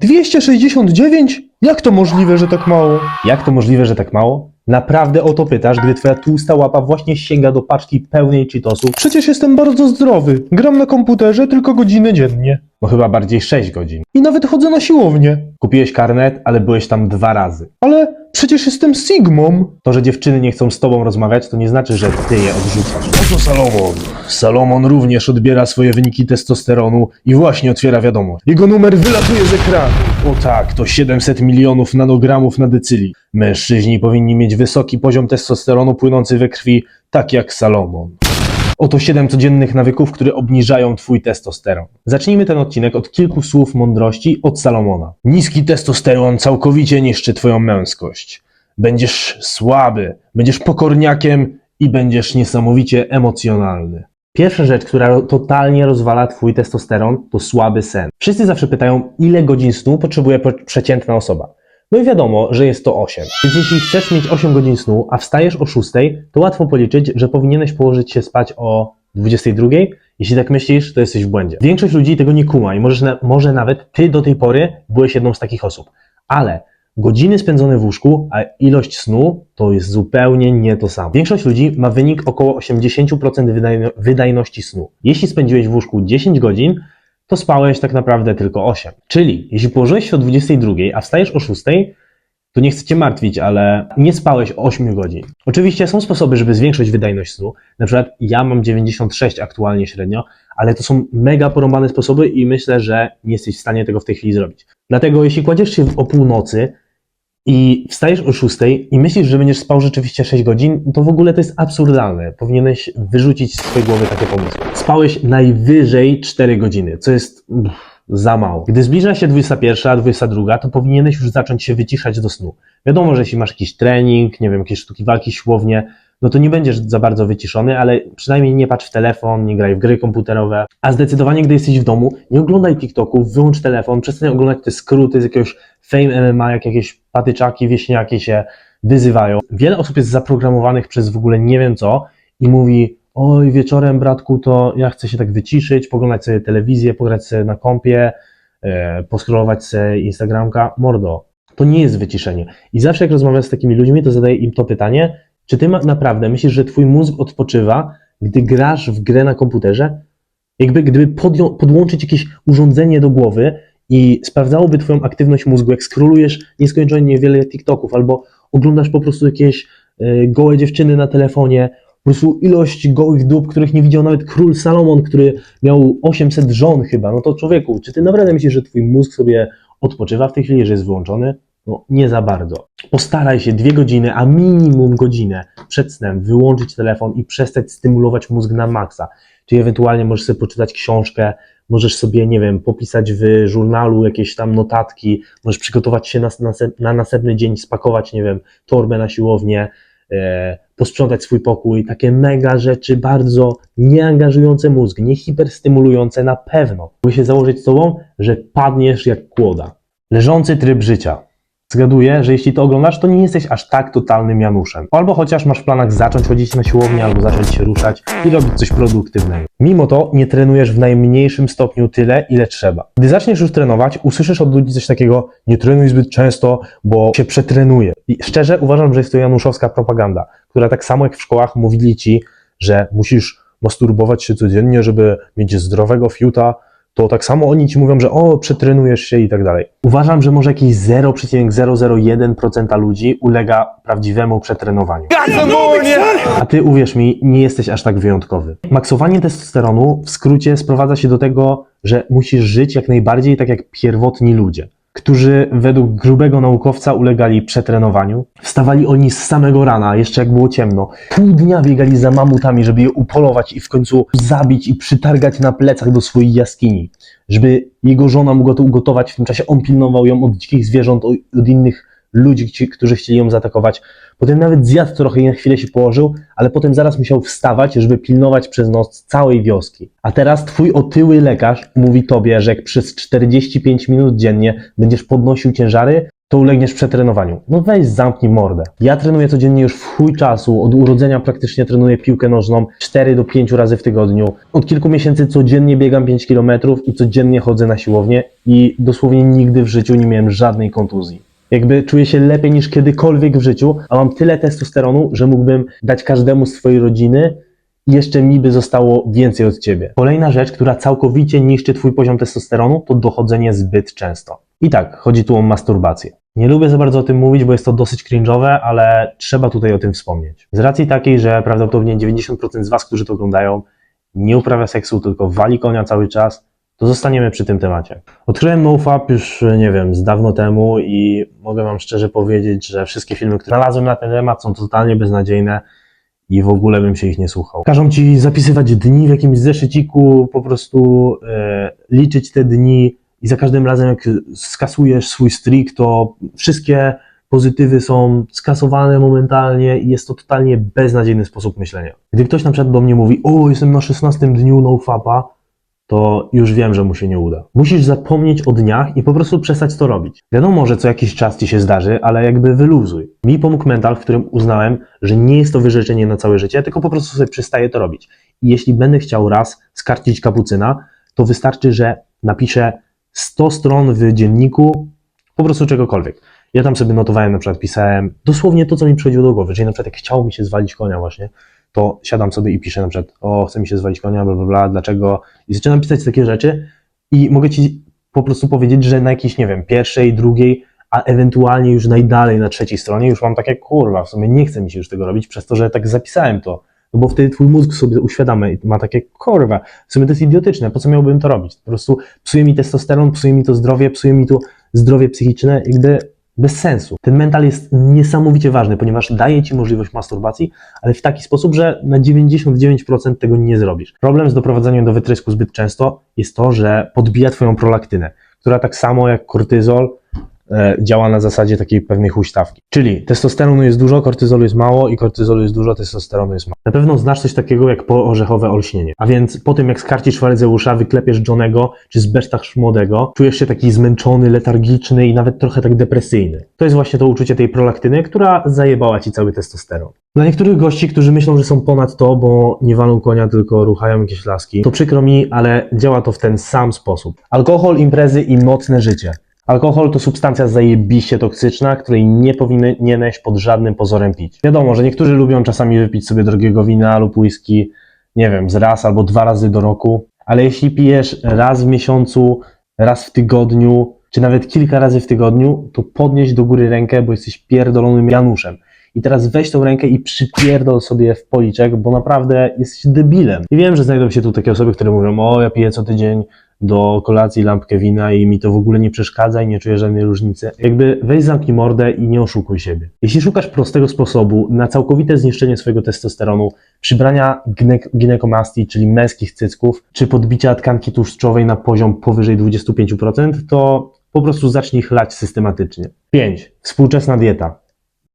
269? Jak to możliwe, że tak mało? Jak to możliwe, że tak mało? Naprawdę o to pytasz, gdy twoja tłusta łapa właśnie sięga do paczki pełnej cheatosów? Przecież jestem bardzo zdrowy. Gram na komputerze tylko godzinę dziennie. No chyba bardziej 6 godzin. I nawet chodzę na siłownię. Kupiłeś karnet, ale byłeś tam dwa razy. Ale przecież jestem Sigmą. To, że dziewczyny nie chcą z tobą rozmawiać, to nie znaczy, że ty je odrzucasz. Oto Salomon. Salomon również odbiera swoje wyniki testosteronu i właśnie otwiera wiadomość. Jego numer wylatuje z ekranu. O tak, to 700 milionów nanogramów na decyli. Mężczyźni powinni mieć wysoki poziom testosteronu płynący we krwi, tak jak Salomon. Oto 7 codziennych nawyków, które obniżają Twój testosteron. Zacznijmy ten odcinek od kilku słów mądrości od Salomona. Niski testosteron całkowicie niszczy Twoją męskość. Będziesz słaby, będziesz pokorniakiem i będziesz niesamowicie emocjonalny. Pierwsza rzecz, która totalnie rozwala Twój testosteron, to słaby sen. Wszyscy zawsze pytają, ile godzin snu potrzebuje po- przeciętna osoba. No i wiadomo, że jest to 8. Więc jeśli chcesz mieć 8 godzin snu, a wstajesz o 6, to łatwo policzyć, że powinieneś położyć się spać o 22. Jeśli tak myślisz, to jesteś w błędzie. Większość ludzi tego nie kuma i możesz na, może nawet ty do tej pory byłeś jedną z takich osób. Ale godziny spędzone w łóżku, a ilość snu to jest zupełnie nie to samo. Większość ludzi ma wynik około 80% wydajno, wydajności snu. Jeśli spędziłeś w łóżku 10 godzin, to spałeś tak naprawdę tylko 8. Czyli jeśli położyłeś się o 22, a wstajesz o 6, to nie chcę cię martwić, ale nie spałeś 8 godzin. Oczywiście są sposoby, żeby zwiększyć wydajność snu. Na przykład ja mam 96 aktualnie średnio, ale to są mega porąbane sposoby i myślę, że nie jesteś w stanie tego w tej chwili zrobić. Dlatego jeśli kładziesz się o północy i wstajesz o 6 i myślisz, że będziesz spał rzeczywiście 6 godzin, to w ogóle to jest absurdalne. Powinieneś wyrzucić z swojej głowy takie pomysły. Spałeś najwyżej 4 godziny, co jest uff, za mało. Gdy zbliża się 21, 22, to powinieneś już zacząć się wyciszać do snu. Wiadomo, że jeśli masz jakiś trening, nie wiem, jakieś sztuki walki, siłownię, no to nie będziesz za bardzo wyciszony, ale przynajmniej nie patrz w telefon, nie graj w gry komputerowe. A zdecydowanie, gdy jesteś w domu, nie oglądaj TikToków, wyłącz telefon, przestań oglądać te skróty z jakiegoś Fame MMA, jak jakieś patyczaki, wieśniaki się wyzywają. Wiele osób jest zaprogramowanych przez w ogóle nie wiem co i mówi oj, wieczorem bratku, to ja chcę się tak wyciszyć, poglądać sobie telewizję, pograć sobie na kompie, e, poskrolować sobie Instagramka. Mordo, to nie jest wyciszenie. I zawsze jak rozmawiam z takimi ludźmi, to zadaję im to pytanie, czy ty naprawdę myślisz, że twój mózg odpoczywa, gdy grasz w grę na komputerze? Jakby gdyby podją, podłączyć jakieś urządzenie do głowy i sprawdzałoby twoją aktywność mózgu, jak skrolujesz nieskończenie wiele TikToków albo oglądasz po prostu jakieś y, gołe dziewczyny na telefonie, po prostu ilość gołych dup, których nie widział nawet król Salomon, który miał 800 żon chyba, no to człowieku, czy ty naprawdę myślisz, że twój mózg sobie odpoczywa w tej chwili, że jest wyłączony? No nie za bardzo. Postaraj się dwie godziny, a minimum godzinę przed snem wyłączyć telefon i przestać stymulować mózg na maksa. Czyli ewentualnie możesz sobie poczytać książkę, możesz sobie, nie wiem, popisać w żurnalu jakieś tam notatki, możesz przygotować się na, na, na następny dzień, spakować, nie wiem, torbę na siłownię, e, posprzątać swój pokój, takie mega rzeczy, bardzo nieangażujące mózg, nie hiperstymulujące na pewno. Mogę się założyć z tobą, że padniesz jak kłoda. Leżący tryb życia. Zgaduję, że jeśli to oglądasz, to nie jesteś aż tak totalnym Januszem. Albo chociaż masz w planach zacząć chodzić na siłownię, albo zacząć się ruszać i robić coś produktywnego. Mimo to nie trenujesz w najmniejszym stopniu tyle, ile trzeba. Gdy zaczniesz już trenować, usłyszysz od ludzi coś takiego, nie trenuj zbyt często, bo się przetrenuje. I szczerze uważam, że jest to januszowska propaganda, która tak samo jak w szkołach mówili ci, że musisz masturbować się codziennie, żeby mieć zdrowego fiuta, to tak samo oni ci mówią, że o, przetrenujesz się i tak dalej. Uważam, że może jakieś 0,001% ludzi ulega prawdziwemu przetrenowaniu. A ty uwierz mi, nie jesteś aż tak wyjątkowy. Maksowanie testosteronu w skrócie sprowadza się do tego, że musisz żyć jak najbardziej tak jak pierwotni ludzie, którzy według grubego naukowca ulegali przetrenowaniu. Wstawali oni z samego rana, jeszcze jak było ciemno. Pół dnia biegali za mamutami, żeby je upolować i w końcu zabić i przytargać na plecach do swojej jaskini. Żeby jego żona mogła to ugotować, w tym czasie on pilnował ją od dzikich zwierząt, od innych ludzi, którzy chcieli ją zaatakować. Potem nawet zjadł trochę i na chwilę się położył, ale potem zaraz musiał wstawać, żeby pilnować przez noc całej wioski. A teraz twój otyły lekarz mówi tobie, że jak przez 45 minut dziennie będziesz podnosił ciężary, to ulegniesz przetrenowaniu. No weź zamknij mordę. Ja trenuję codziennie już w chuj czasu, od urodzenia praktycznie trenuję piłkę nożną 4 do 5 razy w tygodniu. Od kilku miesięcy codziennie biegam 5 km i codziennie chodzę na siłownię i dosłownie nigdy w życiu nie miałem żadnej kontuzji. Jakby czuję się lepiej niż kiedykolwiek w życiu, a mam tyle testosteronu, że mógłbym dać każdemu z swojej rodziny jeszcze mi by zostało więcej od ciebie. Kolejna rzecz, która całkowicie niszczy twój poziom testosteronu, to dochodzenie zbyt często. I tak, chodzi tu o masturbację. Nie lubię za bardzo o tym mówić, bo jest to dosyć cringe'owe, ale trzeba tutaj o tym wspomnieć. Z racji takiej, że prawdopodobnie 90% z was, którzy to oglądają, nie uprawia seksu, tylko wali konia cały czas, to zostaniemy przy tym temacie. Odkryłem NoFap już, nie wiem, z dawno temu i mogę wam szczerze powiedzieć, że wszystkie filmy, które znalazłem na ten temat są totalnie beznadziejne i w ogóle bym się ich nie słuchał. Każą ci zapisywać dni w jakimś zeszyciku, po prostu e, liczyć te dni i za każdym razem jak skasujesz swój streak, to wszystkie pozytywy są skasowane momentalnie i jest to totalnie beznadziejny sposób myślenia. Gdy ktoś na przykład do mnie mówi, o jestem na 16 dniu NoFapa, to już wiem, że mu się nie uda. Musisz zapomnieć o dniach i po prostu przestać to robić. Wiadomo, że co jakiś czas ci się zdarzy, ale jakby wyluzuj. Mi pomógł mental, w którym uznałem, że nie jest to wyrzeczenie na całe życie, tylko po prostu sobie przestaję to robić. I jeśli będę chciał raz skarcić kapucyna, to wystarczy, że napiszę 100 stron w dzienniku, po prostu czegokolwiek. Ja tam sobie notowałem, na przykład pisałem dosłownie to, co mi przychodziło do głowy, czyli na przykład jak chciało mi się zwalić konia właśnie, to siadam sobie i piszę na przykład, o, chce mi się zwalić konia, bla, bla, bla, dlaczego? I zaczynam pisać takie rzeczy i mogę Ci po prostu powiedzieć, że na jakiejś, nie wiem, pierwszej, drugiej, a ewentualnie już najdalej na trzeciej stronie już mam takie, kurwa, w sumie nie chce mi się już tego robić, przez to, że tak zapisałem to. No bo wtedy twój mózg sobie uświadamia i ma takie, kurwa, w sumie to jest idiotyczne, po co miałbym to robić? Po prostu psuje mi testosteron, psuje mi to zdrowie, psuje mi to zdrowie psychiczne, i gdy bez sensu. Ten mental jest niesamowicie ważny, ponieważ daje ci możliwość masturbacji, ale w taki sposób, że na 99% tego nie zrobisz. Problem z doprowadzaniem do wytrysku zbyt często jest to, że podbija twoją prolaktynę, która tak samo jak kortyzol działa na zasadzie takiej pewnej huśtawki. Czyli testosteronu jest dużo, kortyzolu jest mało i kortyzolu jest dużo, testosteronu jest mało. Na pewno znasz coś takiego jak poorzechowe olśnienie. A więc po tym jak skarcisz faryzeusza, wyklepiesz Johnego czy zbesztasz młodego, czujesz się taki zmęczony, letargiczny i nawet trochę tak depresyjny. To jest właśnie to uczucie tej prolaktyny, która zajebała ci cały testosteron. Dla niektórych gości, którzy myślą, że są ponad to, bo nie walą konia, tylko ruchają jakieś laski, to przykro mi, ale działa to w ten sam sposób. Alkohol, imprezy i mocne życie. Alkohol to substancja zajebiście toksyczna, której nie powinieneś pod żadnym pozorem pić. Wiadomo, że niektórzy lubią czasami wypić sobie drogiego wina lub whisky, nie wiem, z raz albo dwa razy do roku, ale jeśli pijesz raz w miesiącu, raz w tygodniu, czy nawet kilka razy w tygodniu, to podnieś do góry rękę, bo jesteś pierdolonym Januszem. I teraz weź tą rękę i przypierdol sobie w policzek, bo naprawdę jesteś debilem. I wiem, że znajdą się tu takie osoby, które mówią, o ja piję co tydzień do kolacji lampkę wina i mi to w ogóle nie przeszkadza i nie czuję żadnej różnicy. Jakby weź zamknij mordę i nie oszukuj siebie. Jeśli szukasz prostego sposobu na całkowite zniszczenie swojego testosteronu, przybrania gine- ginekomastii, czyli męskich cycków, czy podbicia tkanki tłuszczowej na poziom powyżej 25%, to po prostu zacznij chlać systematycznie. 5. Współczesna dieta.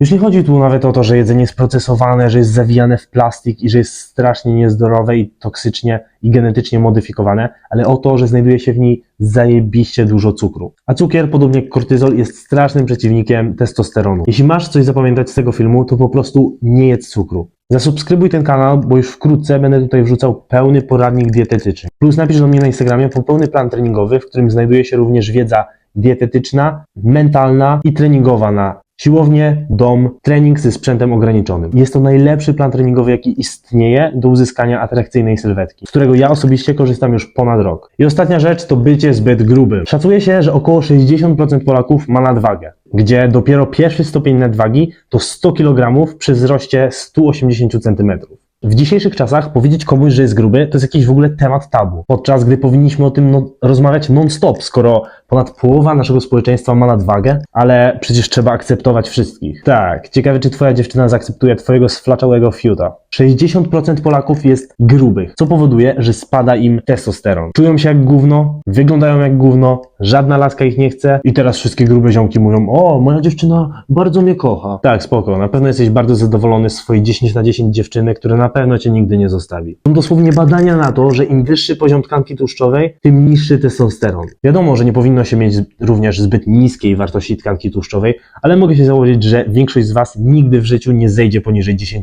Już nie chodzi tu nawet o to, że jedzenie jest procesowane, że jest zawijane w plastik i że jest strasznie niezdrowe i toksycznie i genetycznie modyfikowane, ale o to, że znajduje się w niej zajebiście dużo cukru. A cukier, podobnie jak kortyzol, jest strasznym przeciwnikiem testosteronu. Jeśli masz coś zapamiętać z tego filmu, to po prostu nie jedz cukru. Zasubskrybuj ten kanał, bo już wkrótce będę tutaj wrzucał pełny poradnik dietetyczny. Plus napisz do mnie na Instagramie po pełny plan treningowy, w którym znajduje się również wiedza dietetyczna, mentalna i treningowa na siłownię, dom, trening ze sprzętem ograniczonym. Jest to najlepszy plan treningowy, jaki istnieje do uzyskania atrakcyjnej sylwetki, z którego ja osobiście korzystam już ponad rok. I ostatnia rzecz to bycie zbyt grubym. Szacuje się, że około 60% Polaków ma nadwagę, gdzie dopiero pierwszy stopień nadwagi to 100 kg przy wzroście 180 cm. W dzisiejszych czasach powiedzieć komuś, że jest gruby, to jest jakiś w ogóle temat tabu. Podczas gdy powinniśmy o tym no, rozmawiać non-stop, skoro ponad połowa naszego społeczeństwa ma nadwagę, ale przecież trzeba akceptować wszystkich. Tak, ciekawe czy twoja dziewczyna zaakceptuje twojego sflaczałego fiuta. 60% Polaków jest grubych, co powoduje, że spada im testosteron. Czują się jak gówno, wyglądają jak gówno, żadna laska ich nie chce i teraz wszystkie grube ziomki mówią, o, moja dziewczyna bardzo mnie kocha. Tak, spoko, na pewno jesteś bardzo zadowolony z swojej 10 na 10 dziewczyny, która na pewno cię nigdy nie zostawi. Są dosłownie badania na to, że im wyższy poziom tkanki tłuszczowej, tym niższy testosteron. Wiadomo, że nie powinno się mieć również zbyt niskiej wartości tkanki tłuszczowej, ale mogę się założyć, że większość z Was nigdy w życiu nie zejdzie poniżej 10%,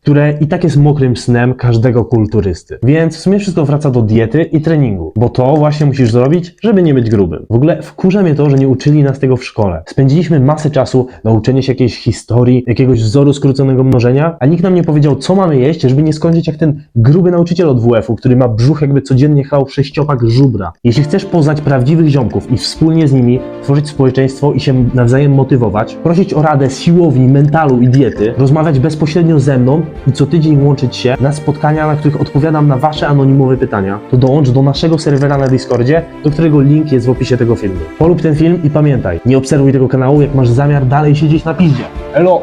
które i tak jest mokrym snem każdego kulturysty. Więc w sumie wszystko wraca do diety i treningu, bo to właśnie musisz zrobić, żeby nie być grubym. W ogóle wkurza mnie to, że nie uczyli nas tego w szkole. Spędziliśmy masę czasu na uczenie się jakiejś historii, jakiegoś wzoru skróconego mnożenia, a nikt nam nie powiedział, co mamy jeść, żeby nie skończyć jak ten gruby nauczyciel od WF-u, który ma brzuch jakby codziennie chał sześciopak żubra. Jeśli chcesz poznać prawdziwych ziomków i wspólnie z nimi tworzyć społeczeństwo i się nawzajem motywować, prosić o radę siłowni, mentalu i diety, rozmawiać bezpośrednio ze mną i co tydzień łączyć się na spotkania, na których odpowiadam na Wasze anonimowe pytania, to dołącz do naszego serwera na Discordzie, do którego link jest w opisie tego filmu. Polub ten film i pamiętaj, nie obserwuj tego kanału, jak masz zamiar dalej siedzieć na piździe. Elo!